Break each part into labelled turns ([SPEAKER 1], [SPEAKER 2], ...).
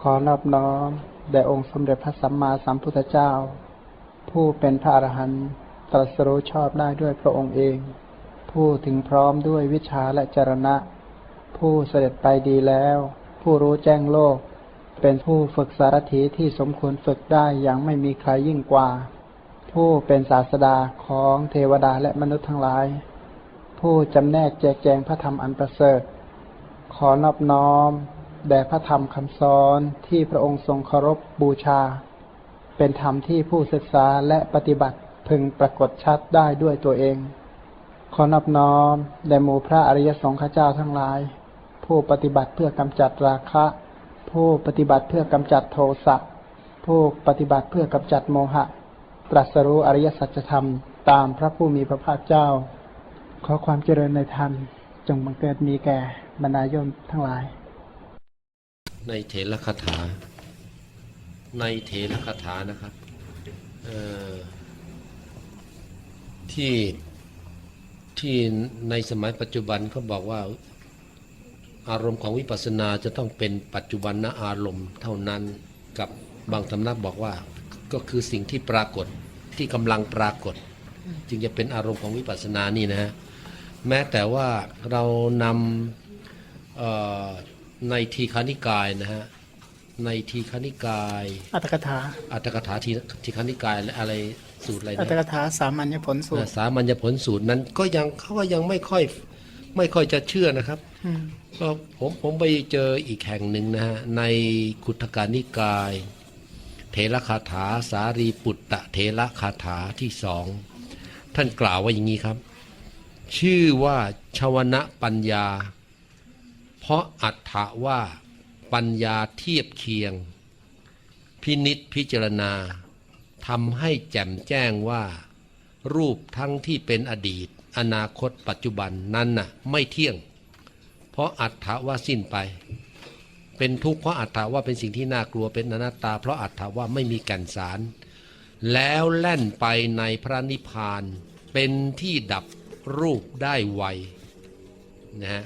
[SPEAKER 1] ขอนอบน้อมแด่องค์สมเด็จพระสัมมาสัมพุทธเจ้า ผู้เป็นพระอรหันต์ตรัสรู้ชอบได้ด้วยพระองค์เอง ผู้ถึงพร้อมด้วยวิชาและจรณะ ผู้เสด็จไปดีแล้ว ผู้รู้แจ้งโลก เป็นผู้ฝึกสารถีที่สมควรฝึกได้อย่างไม่มีใครยิ่งกว่า ผู้เป็นศาสดาของเทวดาและมนุษย์ทั้งหลาย ผู้จำแนกแจกแจงพระธรรมอันประเสริฐ ขอนอบน้อม แด่พระธรรมคำสอนที่พระองค์ทรงเคารพบูชา เป็นธรรมที่ผู้ศึกษาและปฏิบัติพึงปรากฏชัดได้ด้วยตัวเอง ขอนอบน้อมแด่หมู่พระอริยสงฆ์ข้าเจ้าทั้งหลาย ผู้ปฏิบัติเพื่อกำจัดราคะ ผู้ปฏิบัติเพื่อกำจัดโทสะผู้ปฏิบัติเพื่อกำจัดโมหะ ตรัสรู้อริยสัจธรรมตามพระผู้มีพระภาคเจ้า ขอความเจริญในธรรมจงบังเกิดมีแก่บรรดาโยมทั้งหลาย
[SPEAKER 2] ในเถรคาถา ในเถรคาถานะครับที่ที่ในสมัยปัจจุบันเขาบอกว่าอารมณ์ของวิปัสสนาจะต้องเป็นปัจจุบันนอารมณ์เท่านั้นกับบางตำนักบอกว่าก็คือสิ่งที่ปรากฏที่กำลังปรากฏ จึงจะเป็นอารมณ์ของวิปัสสนานี่นะฮะแม้แต่ว่าเรานำ ในทีฆานิกายนะฮะในทีฆานิกาย
[SPEAKER 3] อัตถกถา
[SPEAKER 2] อัตถกถาทีทีฆานิกายอะไรสูตรอะไร
[SPEAKER 3] อัตถ
[SPEAKER 2] นะ
[SPEAKER 3] กถาสามัญญผลสูตร
[SPEAKER 2] สามัญญผลสูตรนั้นก็ยังเขาก็ยังไม่ค่อยไม่ค่อยจะเชื่อนะครับ
[SPEAKER 3] อืม
[SPEAKER 2] ก็ผมผมไปเจออีกแห่งหนึ่งนะฮะ ในคุถการนิกาย เถระคาถาสารีปุตตะเถระคาถาที่สอง ท่านกล่าวว่าอย่างนี้ครับ ชื่อว่าชวนะปัญญา เพราะอัฏฐะว่าปัญญาเทียบเคียง พินิษพิจารณาทำให้แจ่มแจ้งว่า รูปทั้งที่เป็นอดีต อนาคตปัจจุบันนั้นน่ะไม่เที่ยง เพราะอัตถาว่าสิ้นไป เป็นทุกข์เพราะอัตถาว่าเป็นสิ่งที่น่ากลัวเป็นอนัตตา เพราะอัตถาว่าไม่มีแก่นสาร แล้วแล่นไปในพระนิพพานเป็นที่ดับรูปได้ไวนะฮะ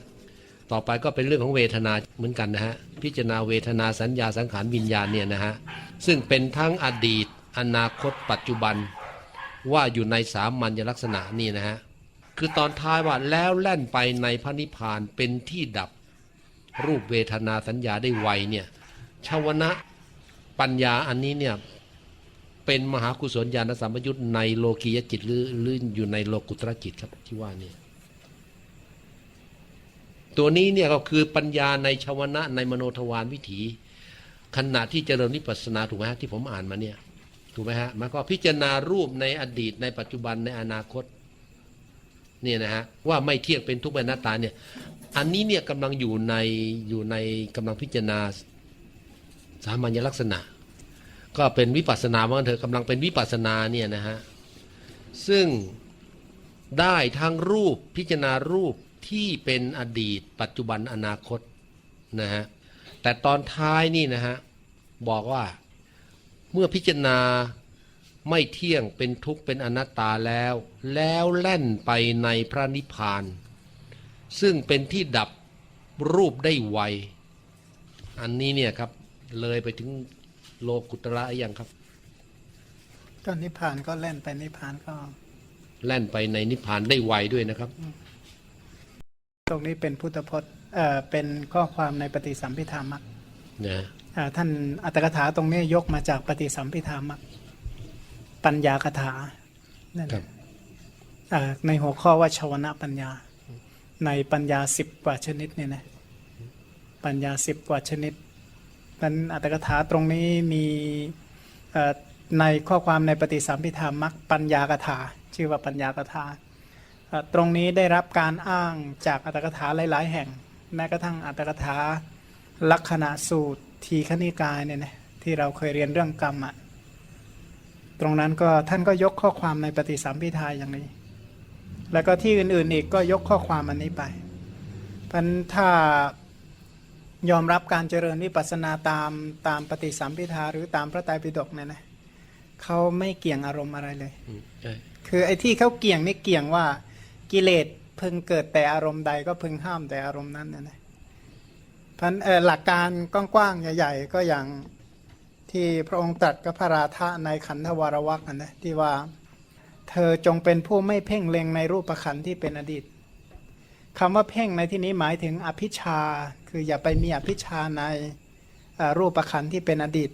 [SPEAKER 2] ต่อไปก็เป็นเรื่องของเวทนาเหมือนกันนะฮะพิจารณาเวทนาสัญญาสังขารวิญญาณเนี่ยนะฮะซึ่งเป็นทั้งอดีต อนาคต ปัจจุบัน ว่าอยู่ในสามัญลักษณะนี่นะฮะคือตอนท้ายว่าแล้วแล่นไปในพระนิพพานเป็นที่ดับรูปเวทนาสัญญาได้ไวเนี่ยชาวนะปัญญาอันนี้เนี่ยเป็นมหากุศลญาณสัมปยุตในโลกียจิตหรือหรืออยู่ในโลกุตรจิตครับที่ว่าเนี่ย ตัวนี้เนี่ยก็คือปัญญาในชาวนะในมโนทวารวิถี ขณะที่เจริญวิปัสนาถูกไหมฮะที่ผมอ่านมาเนี่ยถูกไหมฮะมันก็พิจารณารูปในอดีตในปัจจุบันในอนาคตเนี่ยนะฮะว่าไม่เที่ยงเป็นทุกข์เป็นหน้าตาเนี่ยอันนี้เนี่ยกำลังอยู่ในอยู่ในกำลังพิจารณาสามัญลักษณะ ก็เป็นวิปัสสนาว่าเถอกำลังเป็นวิปัสสนาเนี่ยนะฮะซึ่งได้ทั้งรูปพิจารณารูป ที่เป็นอดีต ปัจจุบันอนาคตนะฮะแต่ตอนท้ายนี่นะฮะบอกว่าเมื่อพิจารณาไม่เที่ยงเป็นทุกข์เป็นอนัตตาแล้ว แล้วแล่นไปในพระนิพพาน ซึ่งเป็นที่ดับรูปได้ไว อันนี้เนี่ยครับเลยไปถึงโลกุตระยังครับ
[SPEAKER 3] ก็นิพพานก็แล่นไปนิพพานก็
[SPEAKER 2] แล่นไปในนิพพานได้ไวด้วยนะครับ
[SPEAKER 3] ตรงนี้เป็นพุทธพจน์เอ่อเป็นข้อความในปฏิสัมพิธามัก
[SPEAKER 2] นะ
[SPEAKER 3] อ่าท่านอัตถกถาตรงนี้ยกมาจากปฏิสัมพิธามักปัญญาคถานั่นแห
[SPEAKER 2] ครั
[SPEAKER 3] ละ
[SPEAKER 2] บ
[SPEAKER 3] อ่าในหัวข้อว่าชวนะปัญญา ในปัญญาสิบกว่าชนิดเนี่ยนะปัญญาสิบกว่าชนิดนั้นอัตถกถาตรงนี้มีเอ่อในข้อความในปฏิสัมพิธามักปัญญากถา ชื่อว่าปัญญากถาเอ่อ ตรงนี้ได้รับการอ้างจากอัตถกถาหลาย ๆ แห่ง แม้กระทั่งอัตถกถาลักษณะสูตรทีคณิกายเนี่ยนะที่เราเคยเรียนเรื่องกรรมอะตรงนั้นก็ท่านก็ยกข้อความในปฏิสัมพิทาอย่างนี้ แล้วก็ที่อื่น ๆ อีกก็ยกข้อความอันนี้ไปพันถ้ายอมรับการเจริญวิปัสสนาตามตามปฏิสัมพิทาหรือตามพระไตรปิฎกเนี่ยนะเขาไม่เกี่ยงอารมณ์อะไรเลย
[SPEAKER 2] อืมใช่
[SPEAKER 3] คือไอ้ที่เขาเกี่ยงนี่เกี่ยงว่า กิเลสพึงเกิดแต่อารมณ์ใดก็พึงห้ามแต่อารมณ์นั้นนะนะพันหลักการกว้างๆใหญ่ ๆ ก็อย่างที่พระองค์ตรัสกับพระราธะในขันธวรวักนะที่ว่าเธอจงเป็นผู้ไม่เพ่งเล็งในรูปขันธ์ที่เป็นอดีตคำว่าเพ่งในที่นี้หมายถึงอภิชา คืออย่าไปมีอภิชาในรูปขันธ์ที่เป็นอดีต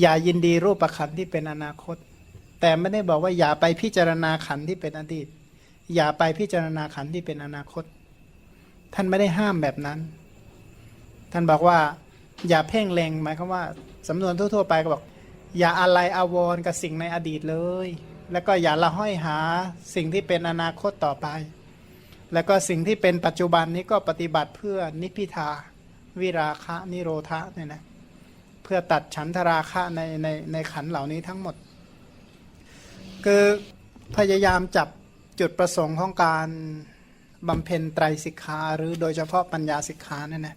[SPEAKER 3] อย่ายินดีรูปขันธ์ที่เป็นอนาคต แต่ไม่ได้บอกว่าอย่าไปพิจารณาขันธ์ที่เป็นอดีต อย่าไปพิจารณาขันที่เป็นอนาคต ท่านไม่ได้ห้ามแบบนั้น ท่านบอกว่า อย่าเพ่งเล็งหมายความว่าสำนวนทั่วๆไปก็บอก อย่าอะไรอาวรกับสิ่งในอดีตเลย แล้วก็อย่าละห้อยหาสิ่งที่เป็นอนาคตต่อไป แล้วก็สิ่งที่เป็นปัจจุบันนี้ก็ปฏิบัติเพื่อนิพิทา วิราคะนิโรธะเนี่ยนะเพื่อตัดฉันทราคะในในในขันเหล่านี้ทั้งหมด คือพยายามจับ จุดประสงค์ของการบำเพ็ญไตรสิกขาหรือโดยเฉพาะปัญญาสิกขาเนี่ยนะ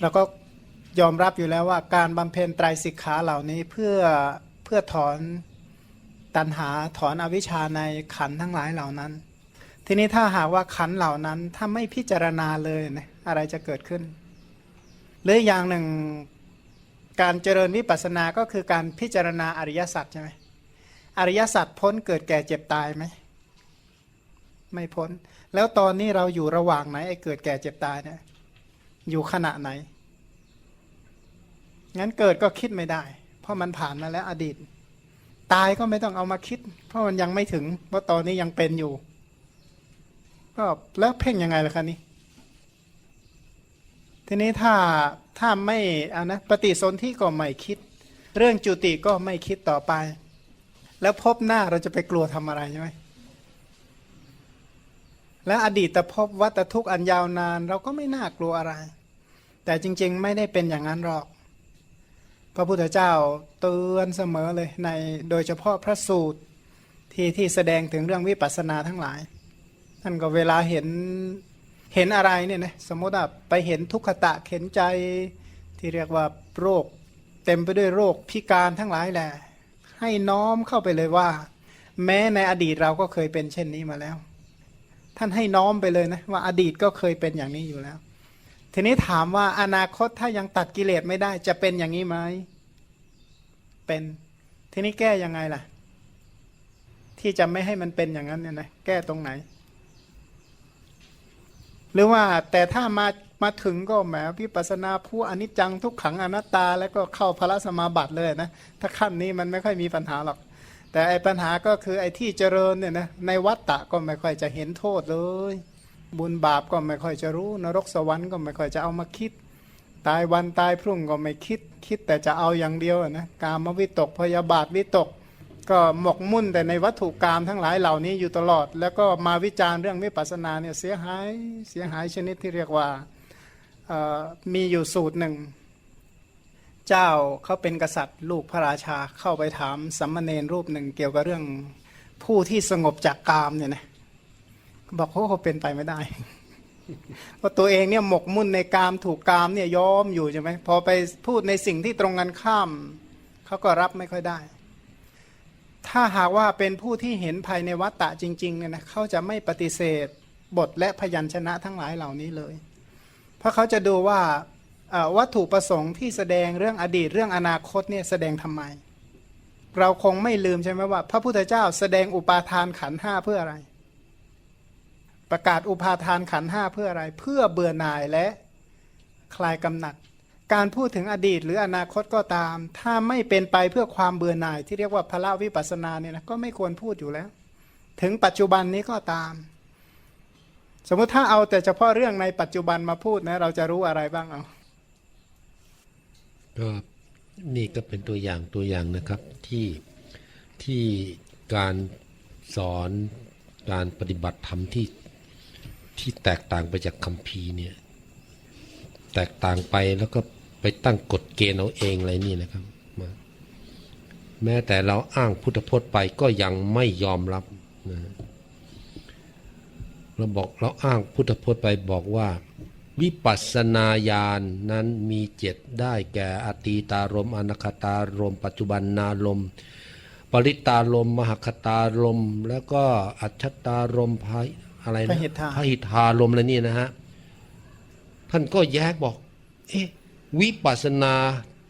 [SPEAKER 3] เราก็ยอมรับอยู่แล้วว่าการบำเพ็ญไตรสิกขาเหล่านี้เพื่อเพื่อถอนตัณหาถอนอวิชชาในขันทั้งหลายเหล่านั้น ทีนี้ถ้าหากว่าขันเหล่านั้นถ้าไม่พิจารณาเลยนะอะไรจะเกิดขึ้น หรืออย่างหนึ่งการเจริญวิปัสสนาก็คือการพิจารณาอริยสัจใช่ไหมอริยสัจพ้นเกิดแก่เจ็บตายไหม ไม่พ้น แล้วตอนนี้เราอยู่ระหว่างไหนไอ้เกิดแก่เจ็บตายเนี่ยอยู่ขณะไหน งั้นเกิดก็คิดไม่ได้ เพราะมันผ่านมาแล้วอดีต ตายก็ไม่ต้องเอามาคิด เพราะมันยังไม่ถึงเพราะตอนนี้ยังเป็นอยู่ ก็แล้วเพ่งยังไงล่ะคะนี่ทีนี้ถ้าถ้าไม่อานะปฏิสนธิก็ไม่คิด เรื่องจุติก็ไม่คิดต่อไป แล้วพบหน้าเราจะไปกลัวทำอะไรใช่ไหม แล้วอดีตภพวัตทุกข์อันยาวนาน เราก็ไม่น่ากลัวอะไร แต่จริงๆ ไม่ได้เป็นอย่างนั้นหรอก พระพุทธเจ้าเตือนเสมอเลยในโดยเฉพาะพระสูตรที่ที่แสดงถึงเรื่องวิปัสสนาทั้งหลายท่านก็เวลาเห็นเห็นอะไรเนี่ยนะสมมติว่าไปเห็นทุกขตะเข็นใจที่เรียกว่าโรค เต็มไปด้วยโรคพิการทั้งหลายแหละให้น้อมเข้าไปเลยว่า แม้ในอดีตเราก็เคยเป็นเช่นนี้มาแล้ว ท่านให้น้อมไปเลยนะว่าอดีตก็เคยเป็นอย่างนี้อยู่แล้ว ทีนี้ถามว่าอนาคตถ้ายังตัดกิเลสไม่ได้จะเป็นอย่างนี้ไหมเป็นทีนี้แก้ยังไงล่ะ ที่จะไม่ให้มันเป็นอย่างนั้นเนี่ยนะแก้ตรงไหน หรือว่าแต่ถ้ามามาถึงก็แหมพิปัสนาผู้อนิจจังทุกขังอนัตตา แล้วก็เข้าพระสมาบัติเลยนะ ถ้าขั้นนี้มันไม่ค่อยมีปัญหาหรอก แต่ไอ้ปัญหาก็คือไอ้ที่เจริญเนี่ยนะในวัฏฏะก็ไม่ค่อยจะเห็นโทษเลย บุญบาปก็ไม่ค่อยจะรู้ นรกสวรรค์ก็ไม่ค่อยจะเอามาคิด ตายวันตายพรุ่งก็ไม่คิด คิดแต่จะเอาอย่างเดียวนะกามวิตกพยาบาทวิตก ก็หมกมุ่นแต่ในวัตถุกรรมทั้งหลายเหล่านี้อยู่ตลอด แล้วก็มาวิจารณ์เรื่องวิปัสสนาเนี่ยเสียหายเสียหายชนิดที่เรียกว่ามีอยู่สูตรหนึ่ง เจ้าเขาเป็นกษัตริย์ ลูกพระราชาเข้าไปถามสัมมาเนรรูปหนึ่งเกี่ยวกับเรื่องผู้ที่สงบจากกามเนี่ยนะบอกเขาเขาเป็นไปไม่ได้เพราะตัวเองเนี่ยหมกมุ่นในกามถูกกามเนี่ยย้อมอยู่ใช่ไหมพอไปพูดในสิ่งที่ตรงกันข้ามเขาก็รับไม่ค่อยได้ ถ้าหากว่าเป็นผู้ที่เห็นภายในวัตตะจริงๆเนี่ยนะเขาจะไม่ปฏิเสธบทและพยัญชนะทั้งหลายเหล่านี้เลย เพราะเขาจะดูว่า วัตถุประสงค์ที่แสดงเรื่องอดีตเรื่องอนาคตเนี่ยแสดงทำไม เราคงไม่ลืมใช่ไหมว่า พระพุทธเจ้าแสดงอุปาทานขันห้าเพื่ออะไร ประกาศอุปาทานขันห้าเพื่ออะไร เพื่อเบื่อหน่ายและคลายกำหนัด การพูดถึงอดีตหรืออนาคตก็ตาม ถ้าไม่เป็นไปเพื่อความเบื่อหน่ายที่เรียกว่าพละวิปัสสนาเนี่ยนะก็ไม่ควรพูดอยู่แล้ว ถึงปัจจุบันนี้ก็ตาม สมมุติถ้าเอาแต่เฉพาะเรื่องในปัจจุบันมาพูดนะเราจะรู้อะไรบ้างเอา
[SPEAKER 2] ก็นี่ก็เป็นตัวอย่างตัวอย่างนะครับที่ที่การสอนการปฏิบัติธรรมที่ที่แตกต่างไปจากคัมภีร์เนี่ยแตกต่างไปแล้วก็ไปตั้งกฎเกณฑ์เอาเองอะไรนี่นะครับมาแม้แต่เราอ้างพุทธพจน์ไปก็ยังไม่ยอมรับนะเราบอกเราอ้างพุทธพจน์ไปบอกว่า วิปัสสนาญาณนั้นมีเจ็ดได้แก่อตีตารมณ์อนาคตารมณ์ปัจจุบันนารมณ์ปริตารมณ์มหคตารมณ์แล้วก็อัจฉตารมณ์พายอะไรนะ
[SPEAKER 3] พหิทธา
[SPEAKER 2] พหิทธารมณ์อะไรนี่นะฮะ ท่านก็แย้งบอก เอ๊ะวิปัสสนา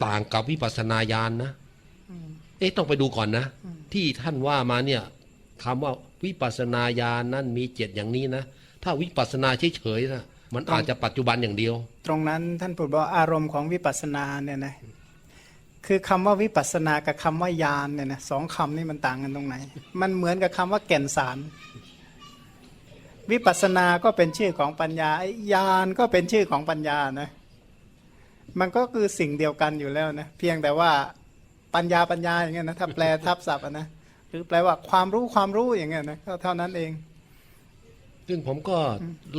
[SPEAKER 2] ต่างกับวิปัสสนาญาณนะเอ๊ะต้องไปดูก่อนนะ ที่ท่านว่ามาเนี่ยคำว่าวิปัสสนาญาณนั่นมีเจ็ดอย่างนี้นะ ถ้าวิปัสสนาเฉยๆนะ มันอาจจะปัจจุบันอย่างเดียว
[SPEAKER 3] ตรงนั้นท่านพูดว่าอารมณ์ของวิปัสสนาเนี่ยนะคือคำว่าวิปัสสนากับคำว่าญาณเนี่ยนะสองคำนี่มันต่างกันตรงไหน มันเหมือนกับคำว่าแก่นสาร วิปัสสนาก็เป็นชื่อของปัญญาไอ้ญาณก็เป็นชื่อของปัญญานะมันก็คือสิ่งเดียวกันอยู่แล้วนะเพียงแต่ว่าปัญญาปัญญาอย่างเงี้ยนะถ้าแปลทับศัพท์อะนะหรือแปลว่าความรู้ความรู้อย่างเงี้ยนะก็เท่านั้นเอง
[SPEAKER 2] ซึ่งผมก็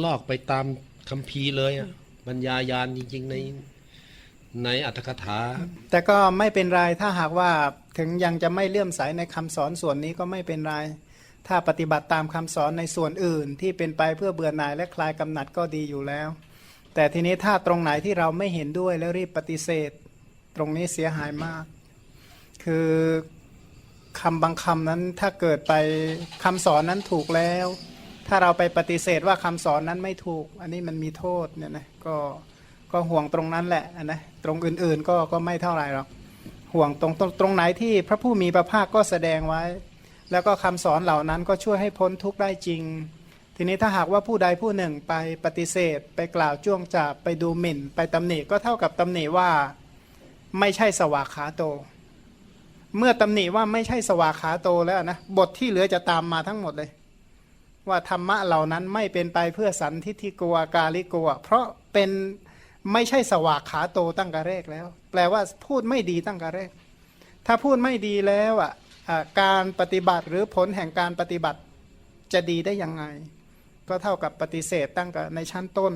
[SPEAKER 2] ลอกไปตาม คัมภีร์เลยอะปัญญายาณจริง ๆ ในในอัตถกถา
[SPEAKER 3] แต่ก็ไม่เป็นไรถ้าหากว่าถึงยังจะไม่เลื่อมใสในคำสอนส่วนนี้ก็ไม่เป็นไร ถ้าปฏิบัติตามคำสอนในส่วนอื่น ที่เป็นไปเพื่อเบื่อหน่ายและคลายกำหนัดก็ดีอยู่แล้ว แต่ทีนี้ถ้าตรงไหนที่เราไม่เห็นด้วยแล้วรีบปฏิเสธ ตรงนี้เสียหายมาก คือคำบางคำนั้นถ้าเกิดไปคำสอนนั้นถูกแล้ว ถ้าเราไปปฏิเสธว่าคำสอนนั้นไม่ถูก อันนี้มันมีโทษเนี่ยนะก็ก็ห่วงตรงนั้นแหละนะตรงอื่นๆก็ก็ไม่เท่าไหร่หรอกห่วงตรงตรงตรงไหนที่พระผู้มีพระภาคก็แสดงไว้ แล้วก็คำสอนเหล่านั้นก็ช่วยให้พ้นทุกข์ได้จริง ทีนี้ถ้าหากว่าผู้ใดผู้หนึ่งไปปฏิเสธ ไปกล่าวจ้วงจับไปดูหมิ่น ไปตำหนิก็เท่ากับตำหนิว่าไม่ใช่สวากขาโต เมื่อตำหนิว่าไม่ใช่สวากขาโตแล้วนะบทที่เหลือจะตามมาทั้งหมดเลย ว่าธรรมะเหล่านั้นไม่เป็นไปเพื่อสันทิฏฐิกัวกาลิกัวเพราะเป็นไม่ใช่สวากขาโตตั้งกระแรกแล้ว แปลว่าพูดไม่ดีตั้งกระแรก ถ้าพูดไม่ดีแล้วอะการปฏิบัติหรือผลแห่งการปฏิบัติจะดีได้ยังไง ก็เท่ากับปฏิเสธตั้งแต่ในชั้นต้น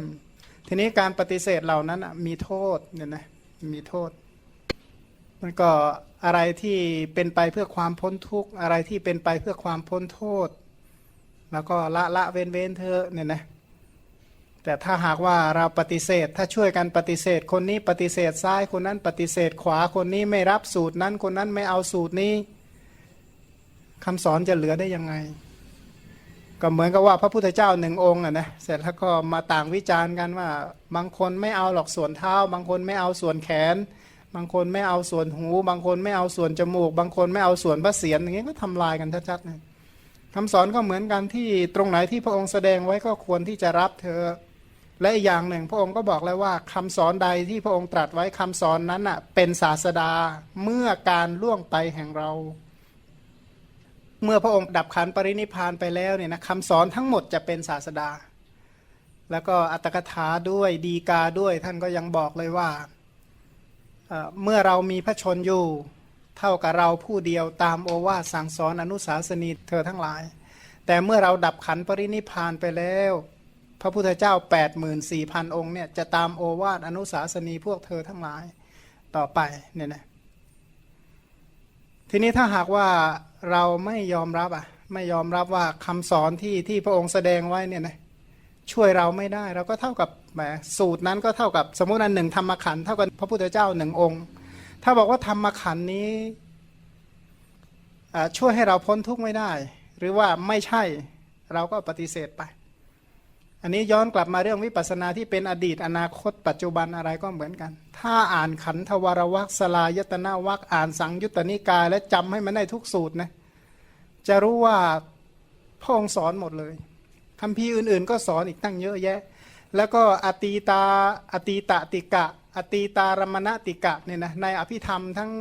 [SPEAKER 3] ทีนี้การปฏิเสธเหล่านั้นมีโทษเนี่ยนะมีโทษมันก็อะไรที่เป็นไปเพื่อความพ้นทุกข์อะไรที่เป็นไปเพื่อความพ้นโทษ แล้วก็ละละเว้นเว้นเธอเนี่ยนะแต่ถ้าหากว่าเราปฏิเสธ ถ้าช่วยกันปฏิเสธ คนนี้ปฏิเสธซ้ายคนนั้นปฏิเสธขวาคนนี้ไม่รับสูตรนั้นคนนั้นไม่เอาสูตรนี้คำสอนจะเหลือได้ยังไง ก็เหมือนกับว่าพระพุทธเจ้าหนึ่งองค์อะนะเสร็จแล้วก็มาต่างวิจารณ์กันว่า บางคนไม่เอาหรอกส่วนเท้า บางคนไม่เอาส่วนแขน บางคนไม่เอาส่วนหู บางคนไม่เอาส่วนจมูก บางคนไม่เอาส่วนพระเศียรอย่างเงี้ยก็ทำลายกันชัดๆนะ คำสอนก็เหมือนกันที่ตรงไหนที่พระองค์แสดงไว้ก็ควรที่จะรับเธอ และอีกอย่างหนึ่งพระองค์ก็บอกแล้วว่าคำสอนใดที่พระองค์ตรัสไว้คำสอนนั้นอะเป็นศาสดาเมื่อการล่วงไปแห่งเรา เมื่อพระองค์ดับขันปรินิพานไปแล้วเนี่ยนะคำสอนทั้งหมดจะเป็นศาสดา แล้วก็อัตถกถาด้วยดีกาด้วยท่านก็ยังบอกเลยว่าเมื่อเรามีพระชนอยู่ เท่ากับเราผู้เดียวตามโอวาทสั่งสอนอนุสาสนีเธอทั้งหลาย แต่เมื่อเราดับขันปรินิพานไปแล้ว พระพุทธเจ้า 84,000 องค์เนี่ยจะตามโอวาทอนุสาสนีพวกเธอทั้งหลายต่อไปเนี่ยนะทีนี้ถ้าหากว่าเราไม่ยอมรับอะไม่ยอมรับว่าคำสอนที่ที่พระองค์แสดงไว้เนี่ยนะช่วยเราไม่ได้เราก็เท่ากับแหมสูตรนั้นก็เท่ากับสมมติอันหนึ่งธรรมขันเท่ากับพระพุทธเจ้าหนึ่งองค์ ถ้าบอกว่าธรรมขันนี้ช่วยให้เราพ้นทุกข์ไม่ได้ หรือว่าไม่ใช่เราก็ปฏิเสธไป อันนี้ย้อนกลับมาเรื่องวิปัสสนาที่เป็นอดีตอนาคต ปัจจุบันอะไรก็เหมือนกัน ถ้าอ่านขันธวรวักสลายตนาวักอ่านสังยุตตนิกาย และจำให้มันได้ทุกสูตรนะจะรู้ว่าพระองสอนหมดเลยคำพีร์อื่นๆ ก็สอนอีกตั้งเยอะแยะ แล้วก็อตีตาอตีตติกะ อตีตารมณติกะเนี่ยนะในอภิธรรมทั้ง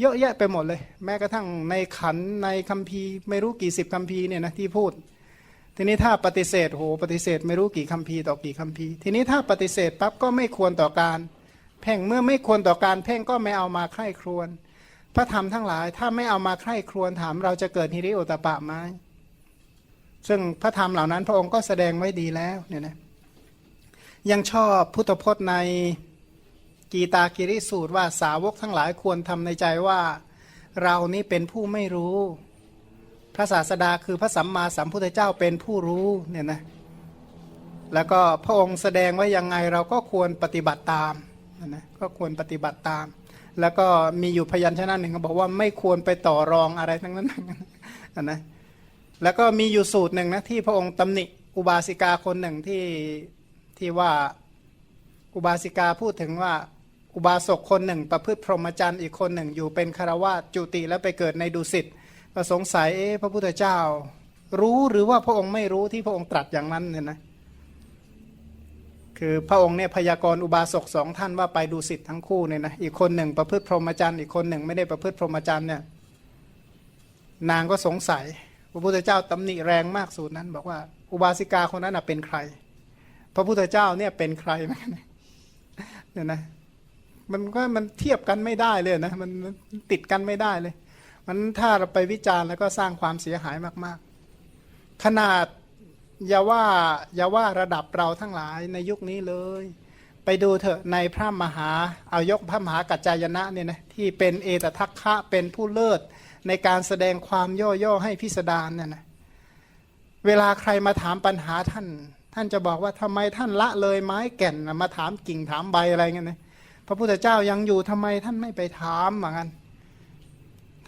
[SPEAKER 3] เยอะแยะไปหมดเลย แม้กระทั่งในขันในคำพีร์ไม่รู้กี่สิบคำพีร์เนี่ยนะที่พูด ทีนี้ถ้าปฏิเสธโหปฏิเสธไม่รู้กี่คำพีร์ต่อกี่คำพีร์ทีนี้ถ้าปฏิเสธปั๊บก็ไม่ควรต่อการเพ่งเมื่อไม่ควรต่อการเพ่งก็ไม่เอามาใคร่ครวญพระธรรมทั้งหลาย ถ้าไม่เอามาใคร่ครวญถามเราจะเกิดฮิริโอตปะไหมซึ่งพระธรรมเหล่านั้นพระองค์ก็แสดงไว้ดีแล้วเนี่ยนะยังชอบพุทธพจน์ใน กีตากิริสูตรว่าสาวกทั้งหลายควรทำในใจว่า เรานี้เป็นผู้ไม่รู้ พระศาสดาคือพระสัมมาสัมพุทธเจ้าเป็นผู้รู้เนี่ยนะแล้วก็พระองค์แสดงว่ายังไงเราก็ควรปฏิบัติตามนะก็ควรปฏิบัติตาม แล้วก็มีอยู่พยัญชนะหนึ่งเขาบอกว่าไม่ควรไปต่อรองอะไรทั้งนั้นนะแล้วก็มีอยู่สูตรหนึ่งนะที่พระองค์ตำหนิอุบาสิกาคนหนึ่งที่ที่ว่าอุบาสิกาพูดถึงว่า อุบาสกคนหนึ่ง ประพฤติพรหมจรรย์อีกคนหนึ่ง อยู่เป็นคารวาสจุติแล้วไปเกิดในดุสิตก็สงสัยเอ๊ะพระพุทธเจ้า รู้หรือว่าพระองค์ไม่รู้ที่พระองค์ตรัสอย่างนั้นเนี่ยนะคือพระองค์เนี่ยพยากรณ์อุบาสกสองท่านว่าไปดุสิตทั้งคู่เนี่ยนะอีกคนหนึ่งประพฤติพรหมจรรย์อีกคนหนึ่งไม่ได้ประพฤติพรหมจรรย์เนี่ยนางก็สงสัย พระพุทธเจ้าตำหนิแรงมากสูตรนั้น บอกว่าอุบาสิกาคนนั้นเป็นใคร พระพุทธเจ้าเนี่ยเป็นใครไหมเนี่ยนะ มันก็มันเทียบกันไม่ได้เลยนะมันติดกันไม่ได้เลย มันถ้าเราไปวิจารณ์แล้วก็สร้างความเสียหายมาก ๆ ขนาดอย่าว่าอย่าว่าระดับเราทั้งหลายในยุคนี้เลย ไปดูเถอะในพระมหาเอายกพระมหากัจจายนะเนี่ยนะที่เป็นเอตทัคคะเป็นผู้เลิศในการแสดงความย่อๆให้พิสดารเนี่ยนะเวลาใครมาถามปัญหาท่าน ท่านจะบอกว่าทำไมท่านละเลยไม้แก่นมาถามกิ่งถามใบอะไรเงี้ยนะ พระพุทธเจ้ายังอยู่ทำไมท่านไม่ไปถามเหมือนกัน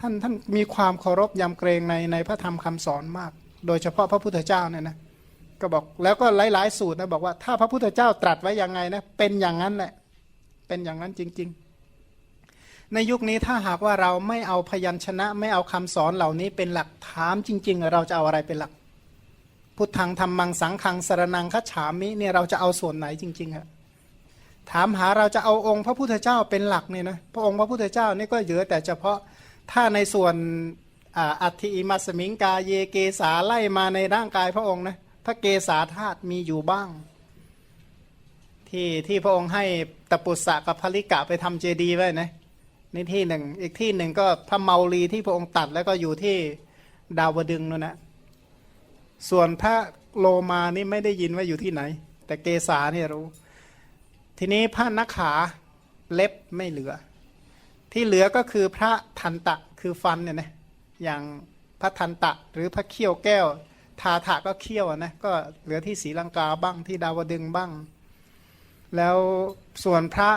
[SPEAKER 3] ท่านท่านมีความเคารพยำเกรงในในพระธรรมคำสอนมาก โดยเฉพาะพระพุทธเจ้าเนี่ยนะก็บอกแล้วก็หลาย ๆ สูตรนะบอกว่าถ้าพระพุทธเจ้าตรัสไว้ยังไงนะเป็นอย่างนั้นแหละ เป็นอย่างนั้นจริง ๆ ในยุคนี้ถ้าหากว่าเราไม่เอาพยัญชนะ ไม่เอาคำสอนเหล่านี้เป็นหลักถามจริง ๆ เราจะเอาอะไรเป็นหลัก พุทธังธรรมังสังขังสรนังคัจฉามิเนี่ยเราจะเอาส่วนไหนจริงๆอะ ถามหาเราจะเอาองค์พระพุทธเจ้าเป็นหลักเนี่ยนะพระองค์พระพุทธเจ้านี่ก็เหลือแต่เฉพาะถ้าในส่วนอัติอิมัสมิงกาเยเกสาไล่มาในร่างกายพระองค์นะพระเกสาธาตุมีอยู่บ้าง ที่ที่พระองค์ให้ตปุสสะกับภริกะไปทำเจดีย์ไว้นะในที่หนึ่ง อีกที่หนึ่งก็พระเมาลีที่พระองค์ตัดแล้วก็อยู่ที่ดาวดึงนั่นนะส่วนพระโลมานี่ไม่ได้ยินว่าอยู่ที่ไหน แต่เกษาเนี่ยรู้ ทีนี้พระนักขาเล็บไม่เหลือ ที่เหลือก็คือพระทันตะคือฟันเนี่ยนะอย่างพระทันตะหรือพระเขี้ยวแก้ว ทาถะก็เขี้ยวนะก็เหลือที่ศรีลังกาบ้างที่ดาวดึงบ้าง แล้วส่วนพระ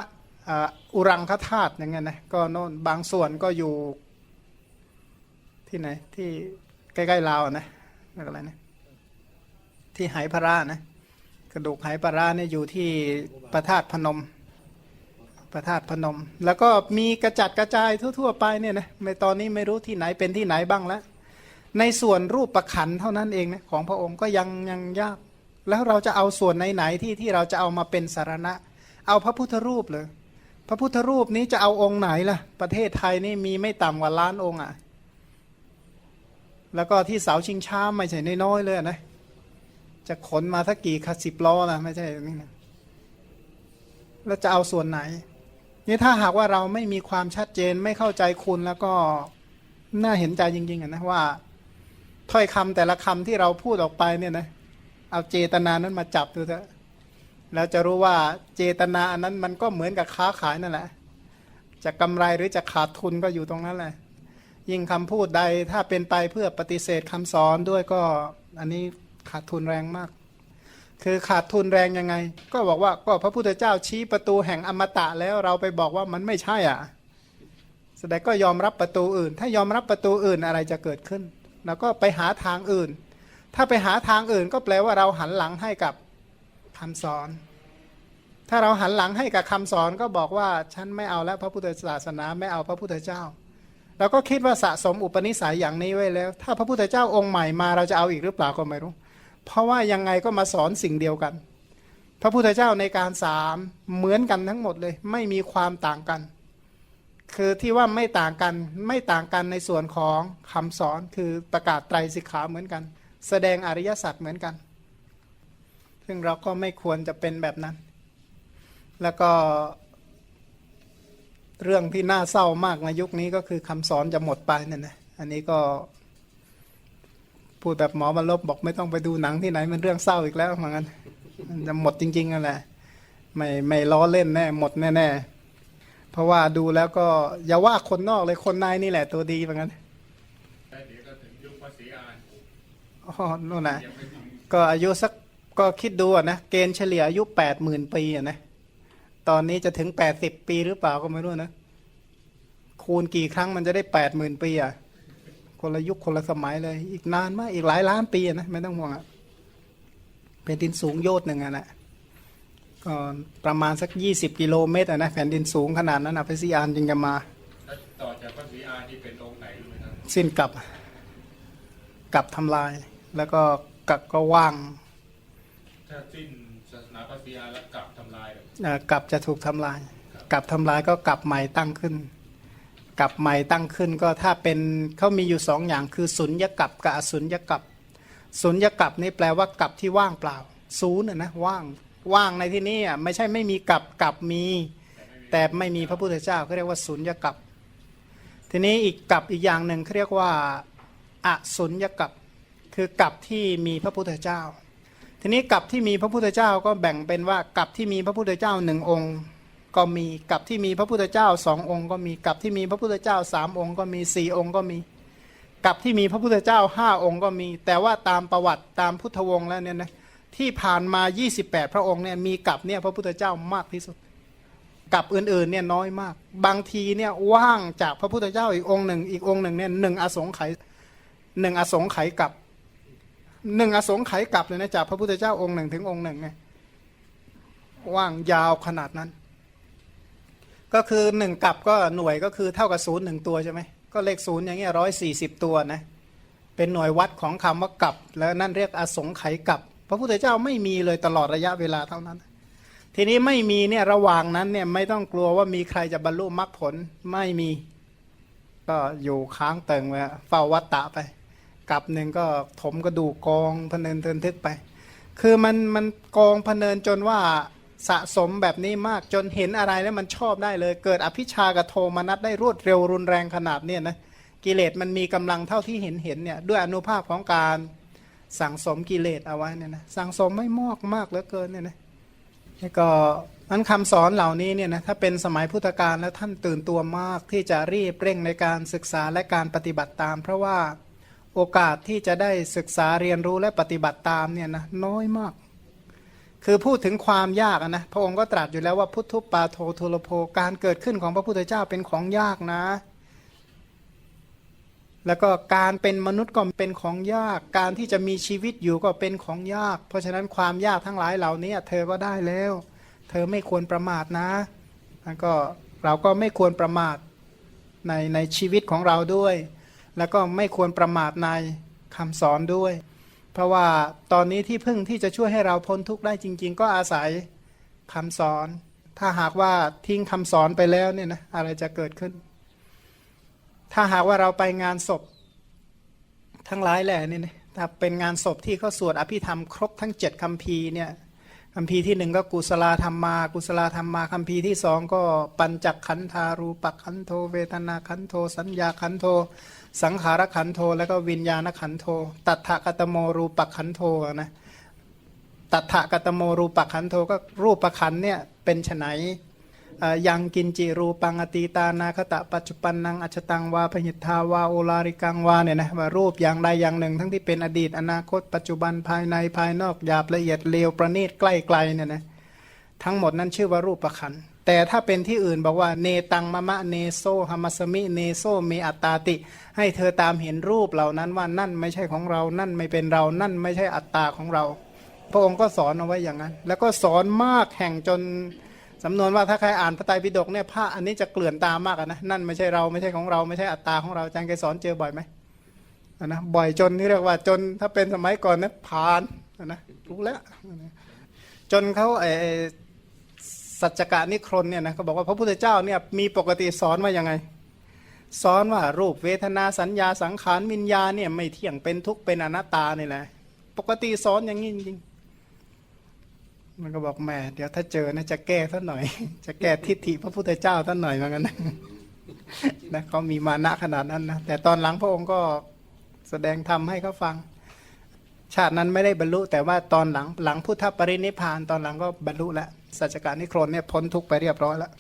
[SPEAKER 3] อุรังคธาตุอย่างเงี้ยนะก็โน่นบางส่วนก็อยู่ที่ไหนที่ใกล้ๆลาวอะนะอะไรนะที่ไหพระรานะ กระดูกไหปลาราเนี่ยอยู่ที่พระธาตพนมพระธาตพนม แล้วก็มีกระจัดกระจายทั่ว ๆ ไปเนี่ยนะไม่ตอนนี้ไม่รู้ที่ไหนเป็นที่ไหนบ้างแล้วในส่วนรูปประขันเท่านั้นเองนะของพระองค์ก็ยังยังยาก แล้วเราจะเอาส่วนไหนๆที่ที่เราจะเอามาเป็นสารณะ เอาพระพุทธรูปเลยพระพุทธรูปนี้จะเอาองค์ไหนล่ะ ประเทศไทยนี่มีไม่ต่ำกว่าล้านองค์อะแล้วก็ที่เสาชิงช้าไม่ใช่น้อยๆเลยนะ จะขนมาสักกี่คัสิบล้อนะไม่ใช่นี่นะแล้วจะเอาส่วนไหน นี่ถ้าหากว่าเราไม่มีความชัดเจนไม่เข้าใจคุณแล้วก็น่าเห็นใจจริงๆอะนะว่า ถ้อยคำแต่ละคำที่เราพูดออกไปเนี่ยนะเอาเจตนานั้นมาจับดูเถอะแล้วจะรู้ว่าเจตนาอันนั้นมันก็เหมือนกับค้าขายนั่นแหละ จะกำไรหรือจะขาดทุนก็อยู่ตรงนั้นแหละ ยิ่งคำพูดใดถ้าเป็นไปเพื่อปฏิเสธคำสอนด้วยก็ อันนี้ ขาดทุนแรงมาก คือขาดทุนแรงยังไง ก็บอกว่าก็พระพุทธเจ้าชี้ประตูแห่งอมตะแล้วเราไปบอกว่ามันไม่ใช่อะแสดงก็ยอมรับประตูอื่น ถ้ายอมรับประตูอื่นอะไรจะเกิดขึ้น แล้วก็ไปหาทางอื่น ถ้าไปหาทางอื่นก็แปลว่าเราหันหลังให้กับคำสอน ถ้าเราหันหลังให้กับคำสอนก็บอกว่าฉันไม่เอาแล้วพระพุทธศาสนาไม่เอาพระพุทธเจ้าเราก็คิดว่าสะสมอุปนิสัยอย่างนี้ไว้แล้ว ถ้าพระพุทธเจ้าองค์ใหม่มาเราจะเอาอีกหรือเปล่าก็ไม่รู้ เพราะว่ายังไงก็มาสอนสิ่งเดียวกัน พระพุทธเจ้าในการสามเหมือนกันทั้งหมดเลย ไม่มีความต่างกัน คือที่ว่าไม่ต่างกันไม่ต่างกันในส่วนของคำสอนคือประกาศไตรสิกขาเหมือนกัน แสดงอริยสัจเหมือนกัน ซึ่งเราก็ไม่ควรจะเป็นแบบนั้น แล้วก็เรื่องที่น่าเศร้ามากในยุคนี้ก็คือคำสอนจะหมดไปนี่ยนะอันนี้ก็ พูดแบบหมอบรรลบบอกไม่ต้องไปดูหนังที่ไหนมันเรื่องเศร้าอีกแล้วเหมือนกันมันจะหมดจริงๆนั่นแหละไม่ไม่ล้อเล่นแน่หมดแน่ๆเพราะว่าดูแล้วก็อย่าว่าคนนอกเลยคนในนี่แหละตัวดีเหมือนกัน
[SPEAKER 4] อ๋
[SPEAKER 3] อนู่นนะก็อายุสักก็คิดดูนะเกณฑ์เฉลี่ยอายุแปดหมื่นปีอะนะตอนนี้จะถึงแปดสิบปีหรือเปล่าก็ไม่รู้นะ คูณกี่ครั้งมันจะได้แปดหมื่นปีอะ คนละยุคคนละสมัยเลย อีกนานมากอีกหลายล้านปีอะนะไม่ต้องห่วงอะเป็นดินสูงโยดหนึ่งอะนะก็ประมาณสัก 20 กิโลเมตรอะนะแผ่นดินสูงขนาดนั้นอะพระศรีอานจึงจะมา
[SPEAKER 4] แล้วต่อจากพระศรีอานที่เป็นองค์ไหนรู้ไหมครับ
[SPEAKER 3] สิ้นกลับกลับทำลาย แล้วก็กักก็ว่าง
[SPEAKER 4] ถ้าสิ้นศาสนาพระศรีอานแล้วกลับทำลายเลย
[SPEAKER 3] เอ่อกลับจะถูกทำลายกลับทำลายก็กลับใหม่ตั้งขึ้น กลับใหม่ตั้งขึ้นก็ถ้าเป็นเขามีอยู่สองอย่างคือสุญญกับกับอสุญญกับสุญญกับนี่แปลว่ากับที่ว่างเปล่าศูนย์อะนะว่างว่างในที่นี้อะไม่ใช่ไม่มีกับกับมี แต่ไม่มีพระพุทธเจ้าเขาเรียกว่าสุญญกับ ทีนี้อีกกับอีกอย่างหนึ่งเขาเรียกว่าอสุญญกับคือกับที่มีพระพุทธเจ้า ทีนี้กับที่มีพระพุทธเจ้าก็แบ่งเป็นว่ากับที่มีพระพุทธเจ้าหนึ่งองค์ ก็มีกับที่มีพระพุทธเจ้าสององค์ก็มีกับที่มีพระพุทธเจ้าสามองค์ก็มีสี่องค์ก็มีกับที่มีพระพุทธเจ้าห้าองค์ก็มี แต่ว่าตามประวัติตามพุทธวงศ์แล้วเนี่ยนะที่ผ่านมา 28 พระองค์เนี่ยมีกับเนี่ยพระพุทธเจ้ามากที่สุด กับอื่นๆเนี่ยน้อยมาก บางทีเนี่ยว่างจากพระพุทธเจ้าอีกองค์หนึ่งอีกองค์หนึ่งเนี่ยหนึ่งอสงไขยหนึ่งอสงไขยกับหนึ่งอสงไขยกับเลยนะจากพระพุทธเจ้าองค์หนึ่งถึงองค์หนึ่งไงว่างยาวขนาดนั้น ก็คือหนึ่งกับก็หน่วยก็คือเท่ากับศูนย์หนึ่งตัวใช่ไหมก็เลขศูนย์อย่างเงี้ยร้อยสี่สิบตัวนะเป็นหน่วยวัดของคำว่ากับ แล้วนั่นเรียกอสงไขยกับ พระพุทธเจ้าไม่มีเลยตลอดระยะเวลาเท่านั้น ทีนี้ไม่มีเนี่ยระหว่างนั้นเนี่ยไม่ต้องกลัวว่ามีใครจะบรรลุมรรคผลไม่มี ก็อยู่ค้างเติงไว้เฝ้าวัตตะไป กับหนึ่งก็ถมกระดูกกองพเนินเทินทึกไป คือมันมันกองพเนินจนว่า สะสมแบบนี้มากจนเห็นอะไรแล้วมันชอบได้เลย เกิดอภิชากับโทมนัสได้รวดเร็วรุนแรงขนาดเนี่ยนะกิเลสมันมีกำลังเท่าที่เห็นเห็นเนี่ยด้วยอนุภาพของการสั่งสมกิเลสเอาไว้เนี่ยนะสั่งสมไม่มากมากเหลือเกินเนี่ยนะแล้วก็นั้นคำสอนเหล่านี้เนี่ยนะถ้าเป็นสมัยพุทธกาลแล้วท่านตื่นตัวมากที่จะรีบเร่งในการศึกษาและการปฏิบัติตาม เพราะว่าโอกาสที่จะได้ศึกษาเรียนรู้และปฏิบัติตามเนี่ยนะน้อยมาก คือพูดถึงความยากอะนะพระองค์ก็ตรัสอยู่แล้วว่าพุทธุปาโททุลโภการเกิดขึ้นของพระพุทธเจ้าเป็นของยากนะ แล้วก็การเป็นมนุษย์ก็เป็นของยาก การที่จะมีชีวิตอยู่ก็เป็นของยาก เพราะฉะนั้นความยากทั้งหลายเหล่านี้เธอก็ได้แล้ว เธอไม่ควรประมาทนะแล้วก็เราก็ไม่ควรประมาทในในชีวิตของเราด้วย แล้วก็ไม่ควรประมาทในคำสอนด้วย เพราะว่าตอนนี้ที่พึ่งที่จะช่วยให้เราพ้นทุกข์ได้จริง ๆ ก็อาศัยคำสอน ถ้าหากว่าทิ้งคำสอนไปแล้วเนี่ยนะอะไรจะเกิดขึ้น ถ้าหากว่าเราไปงานศพ ทั้งหลายแหละเนี่นะถ้าเป็นงานศพที่เขาสวดอภิธรรมครบทั้งเจ็ดคำพีร์เนี่ยคำพีที่หนึ่งก็กุศลธรรมมา กุศลธรรมมาคำพีที่สองก็ปัญจขันธารูปขันโท เวทนาขันโท สัญญาขันโท สังขารขันโทแล้วก็วิญญาณขันโท ตัทธกตโมรูปขันโทนะตัทธกตโมรูปขันโทก็รูปขันเนี่ยเป็นไฉนยังกินจิรูปังอตีตานาคตะปัจจุปันนังอัจตังวาพหิทธาวาโอลาริกังวาเนี่ยนะว่ารูปอย่างใดอย่างหนึ่ง ทั้งที่เป็นอดีตอนาคต ปัจจุบันภายในภายนอกหยาบละเอียดเลวประณีตใกล้ไกลเนี่ยนะทั้งหมดนั้นชื่อว่ารูปะขัน แต่ถ้าเป็นที่อื่นบอกว่าเนตังมะมะเนโซหมัสมิเนโซเมอัตตาติ ให้เธอตามเห็นรูปเหล่านั้นว่านั่นไม่ใช่ของเรา นั่นไม่เป็นเรา นั่นไม่ใช่อัตตาของเรา พระองค์ก็สอนเอาไว้อย่างนั้น แล้วก็สอนมากแห่งจนสำนวนว่าถ้าใครอ่านพระไตรปิฎกเนี่ยพระอันนี้จะเกลื่อนตามากนะนั่นไม่ใช่เราไม่ใช่ของเราไม่ใช่อัตตาของเราอาจารย์แกสอนเจอบ่อยไหมนะบ่อยจนนี่เรียกว่าจนถ้าเป็นสมัยก่อนนะผ่านนะรู้แล้วจนเขาไอ สัจจกะนิครนเนี่ยนะเขาบอกว่าพระพุทธเจ้าเนี่ยมีปกติสอนว่ายังไง สอนว่ารูปเวทนาสัญญาสังขารวิญญาเนี่ยไม่เที่ยงเป็นทุกข์เป็นอนัตตานี่แหละปกติสอนอย่างนี้จริงมันก็บอกแม่เดี๋ยวถ้าเจอนะจะแก้สักหน่อย จะแก้ทิฏฐิพระพุทธเจ้าสักหน่อยเหมือนกันนะเขามีมานะขนาดนั้นนะแต่ตอนหลังพระองค์ก็แสดงธรรมให้เขาฟัง ชาตินั้นไม่ได้บรรลุ แต่ว่าตอนหลังหลังพุทธปรินิพานตอนหลังก็บรรลุแล้ว สัจการนิโครนเนี่ยพ้นทุกไปเรียบร้อยแล้ว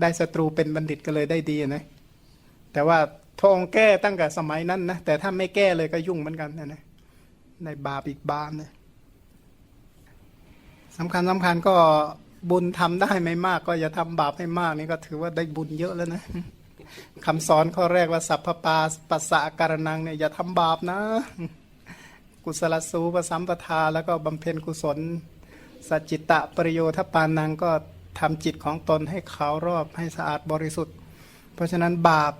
[SPEAKER 3] ได้ศัตรูเป็นบัณฑิตก็เลยได้ดีนะแต่ว่าพระองค์แก้ตั้งแต่สมัยนั้นนะแต่ถ้าไม่แก้เลยก็ยุ่งเหมือนกันนะนะในบาปอีกบาปเนี่ยสำคัญสำคัญก็บุญทำได้ไม่มาก ก็อย่าทำบาปให้มากนี่ก็ถือว่าได้บุญเยอะแล้วนะคำสอนข้อแรกว่าสัพพปาปัสสะการนังเนี่ยอย่าทำบาปนะ กุศลสูปสัมปทาแล้วก็บำเพ็ญกุศล สัจจิตะปริโยทปานังก็ทำจิตของตนให้ขาวรอบให้สะอาดบริสุทธิ์ เพราะฉะนั้นบาป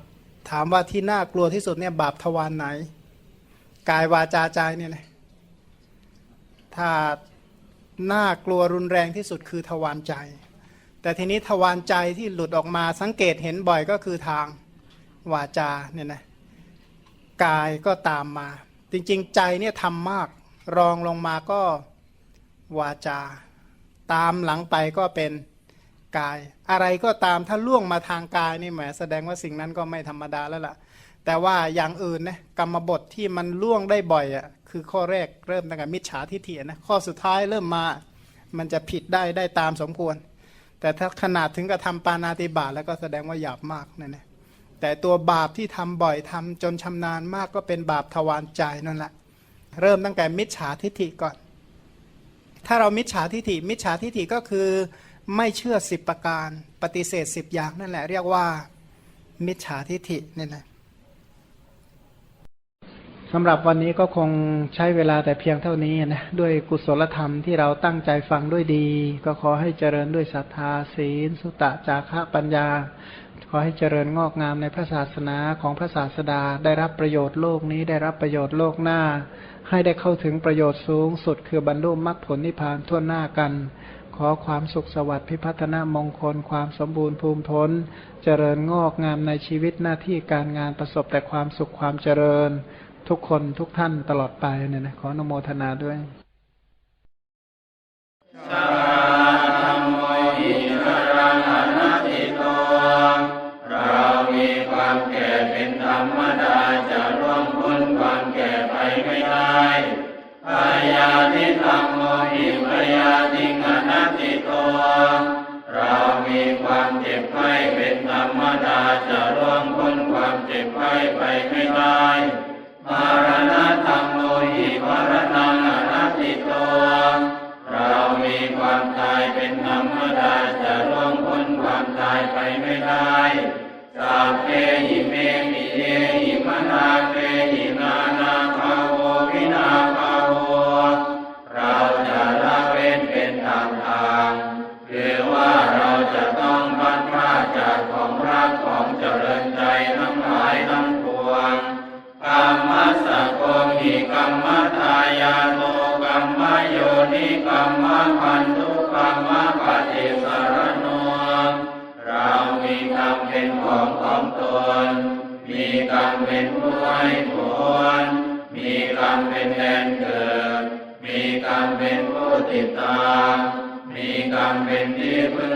[SPEAKER 3] ถามว่าที่น่ากลัวที่สุดเนี่ยบาปทวารไหน กายวาจาใจเนี่ยนะถ้าน่ากลัวรุนแรงที่สุดคือทวารใจ แต่ทีนี้ทวารใจที่หลุดออกมาสังเกตเห็นบ่อยก็คือทางวาจาเนี่ยนะกายก็ตามมา จริงๆ ใจเนี่ยทำมากรองลงมาก็ วาจา ตามหลังไปก็เป็นกาย อะไรก็ตามถ้าล่วงมาทางกายนี่แหมแสดงว่าสิ่งนั้นก็ไม่ธรรมดาแล้วล่ะ แต่ว่าอย่างอื่นนะกรรมบทที่มันล่วงได้บ่อยอะคือข้อแรกเริ่มตั้งแต่มิจฉาทิฏฐินะข้อสุดท้ายเริ่มมามันจะผิดได้ได้ตามสมควร แต่ถ้าขนาดถึงกับทำปานาติบาตแล้วก็แสดงว่าหยาบมากนั่นนะแต่ตัวบาปที่ทำบ่อยทำจนชำนาญมากก็เป็นบาปทวารใจนั่นแหละเริ่มตั้งแต่มิจฉาทิฏฐิก่อน ถ้าเรามิจฉาทิฏฐิมิจฉาทิฏฐิก็คือไม่เชื่อสิบประการ ปฏิเสธสิบอย่างนั่นแหละเรียกว่า มิจฉาทิฏฐิเนี่ยนะ สำหรับวันนี้ก็คงใช้เวลาแต่เพียงเท่านี้นะ ด้วยกุศลธรรมที่เราตั้งใจฟังด้วยดี ก็ขอให้เจริญด้วยศรัทธาศีล สุตะจาคะปัญญา ขอให้เจริญงอกงามในพระศาสนาของพระศาสดา ได้รับประโยชน์โลกนี้ได้รับประโยชน์โลกหน้า ให้ได้เข้าถึงประโยชน์สูงสุดคือบรรลุมรรคผลนิพพานทั่วหน้ากัน ขอความสุขสวัสดิ์พิพัฒนามงคลความสมบูรณ์ภูมิพ้นเจริญงอกงามในชีวิตหน้าที่การงานประสบแต่ความสุขความเจริญ ทุกคนทุกท่านตลอดไปเนี่ยนะขออนุโมทนาด้วย
[SPEAKER 5] สาธัมโมหิสารนันติโตเรามีความแก่เป็นธรรมดาจะร่วงพ้นความแก่ไปไม่ได้พยาธิธรรมโมหิพยา มีกรรมเป็นผู้ให้ผลมีกรรมเป็นแดนเกิด มีกรรมเป็นผู้ติดตาม มีกรรมเป็นที่พึ่งอาศัยยัง